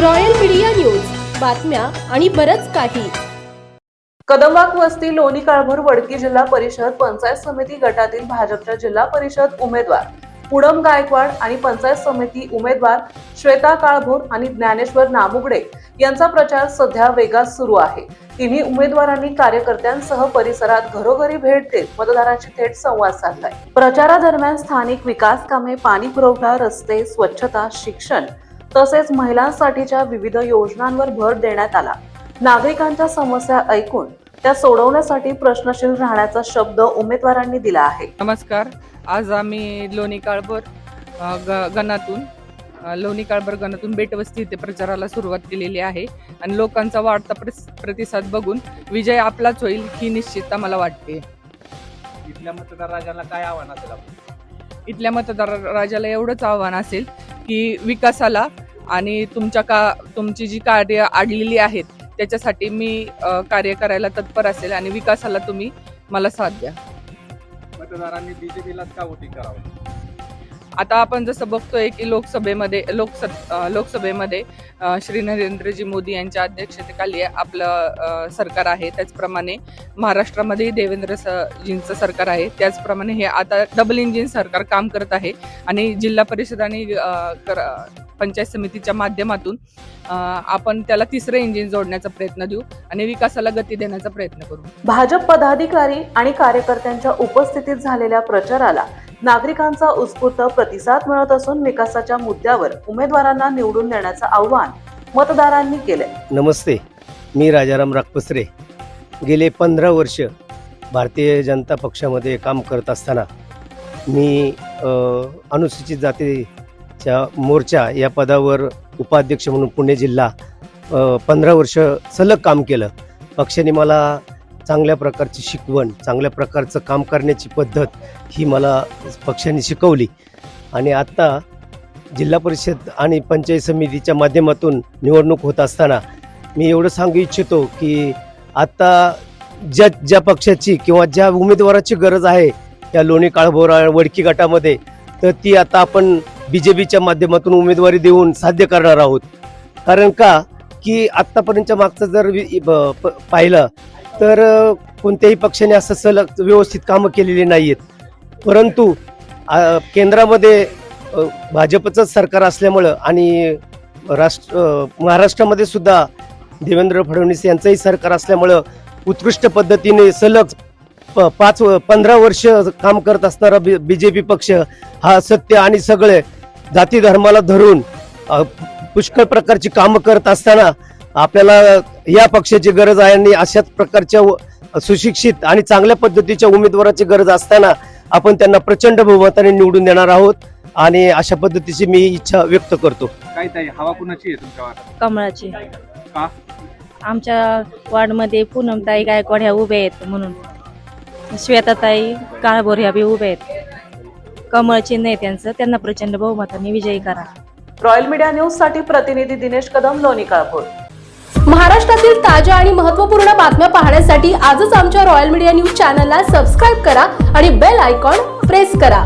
Royal media news. बातम्या आणि बरच काही. कदमवाक वस्ती लोणी काळभोर वडकी जिल्हा परिषद पंचायत समिती गटातील भाजपच्या जिल्हा परिषद उमेदवार पुडम गायकवाड आणि पंचायत समिती उमेदवार श्वेता काळभोर आणि ज्ञानेश्वर नामुगडे यांचा प्रचार सध्या वेगात सुरू आहे. तिन्ही उमेदवारांनी कार्यकर्त्यांसह परिसरात घरोघरी भेट देत मतदारांशी थेट संवाद साधलाय. प्रचारादरम्यान स्थानिक विकास कामे पाणी पुरवठा रस्ते स्वच्छता शिक्षण तसेच महिलांसाठीच्या विविध योजनांवर भर देण्यात आला. नागरिकांच्या समस्या ऐकून त्या सोडवण्यासाठी प्रश्नशील राहण्याचा शब्द उमेदवारांनी दिला आहे. नमस्कार. आज आम्ही लोणी काळभर गणातून लोणी काळभर गणातून बेटवस्ती इथे प्रचाराला सुरुवात केलेली आहे. आणि लोकांचा वाढता प्रस- प्रतिसाद बघून विजय आपलाच होईल ही निश्चित आम्हाला वाटते. इथल्या मतदार राजाला काय आव्हान असेल इथल्या मतदार राजाला एवढंच आव्हान असेल की विकासाला आणि तुमच्या का तुमची जी कार्य आडलेली आहेत त्याच्यासाठी मी कार्य करायला तत्पर असेल आणि विकासाला तुम्ही मला साथ द्या. मतदारांनी बीजेपीलाच का वोटिंग करावं? आता आपण जसं बघतोय की लोकसभेमध्ये लोकसभ लोकसभेमध्ये श्री नरेंद्रजी मोदी यांच्या अध्यक्षतेखाली आपलं सरकार आहे. त्याचप्रमाणे महाराष्ट्रामध्ये देवेंद्र सजींचं जींचं सरकार आहे. त्याचप्रमाणे हे आता डबल इंजिन सरकार काम करत आहे. आणि जिल्हा परिषद आणि पंचायत समितीच्या माध्यमातून आपण त्याला तिसरं इंजिन जोडण्याचा प्रयत्न देऊ आणि विकासाला गती देण्याचा प्रयत्न करू. भाजप पदाधिकारी आणि कार्यकर्त्यांच्या उपस्थितीत झालेल्या प्रचाराला नागरिकांचा उत्स्फूर्त प्रतिसाद मिळत असून विकासाच्या मुद्द्यावर उमेदवारांना निवडून देण्याचं आव्हान मतदारांनी केलंय. नमस्ते मी राजाराम रागपसरे. गेले पंधरा वर्ष भारतीय जनता पक्षामध्ये काम करत असताना मी अनुसूचित जातीच्या मोर्चा या पदावर उपाध्यक्ष म्हणून पुणे जिल्हा पंधरा वर्ष सलग काम केलं. पक्षाने मला चांगल्या प्रकारची शिकवण चांगल्या प्रकारचं काम करण्याची पद्धत ही मला पक्षाने शिकवली. आणि आत्ता जिल्हा परिषद आणि पंचायत समितीच्या माध्यमातून निवडणूक होत असताना मी एवढं सांगू इच्छितो की आत्ता ज्या ज्या पक्षाची किंवा ज्या उमेदवाराची गरज आहे त्या लोणी काळभोरा वडकी गटामध्ये तर ती आता आपण बी जे पीच्या माध्यमातून उमेदवारी देऊन साध्य करणार आहोत. कारण का? की आत्तापर्यंतच्या मागचं जर वि- ब- प- पाहिलं तर कोणत्याही पक्षाने असं सलग व्यवस्थित कामं केलेली नाही आहेत परंतु केंद्रामध्ये भाजपचं भाजपचंच सरकार असल्यामुळं आणि राष्ट्र महाराष्ट्रामध्ये सुद्धा देवेंद्र फडणवीस यांचंही सरकार असल्यामुळं उत्कृष्ट पद्धतीने सलग प- पाच पंधरा वर्ष काम करत असणारा बी जे पी पक्ष हा सत्य आणि सगळे जाती धर्माला धरून पुष्कळ प्रकारची कामं करत असताना आपल्याला या पक्षाची गरज आहे आणि अशाच प्रकारच्या व- सुशिक्षित आणि चांगल्या पद्धतीच्या उमेदवाराची गरज असताना आपण त्यांना प्रचंड बहुमताने निवडून देणार आहोत आणि अशा पद्धतीची मी इच्छा व्यक्त करतो. काय ताई हवा कुणाची आहे तुमच्या वाटात कमळाची. का? आमच्या वार्डमध्ये पूनमताई गायकवाड ह्या उभ्या आहेत म्हणून. श्वेताताई काळभोर ह्या बी उभ्या आहेत. कमळ चिन्ह आहे त्यांचं त्यांना प्रचंड बहुमताने विजयी करा. रॉयल मीडिया न्यूजसाठी प्रतिनिधी दिनेश कदम लोणी काळपूर महाराष्ट्रातील ताज्या आणि महत्त्वपूर्ण बातम्या पाहण्यासाठी आजच आमच्या रॉयल मीडिया न्यूज चॅनलला सबस्क्राईब करा आणि बेल आयकॉन प्रेस करा.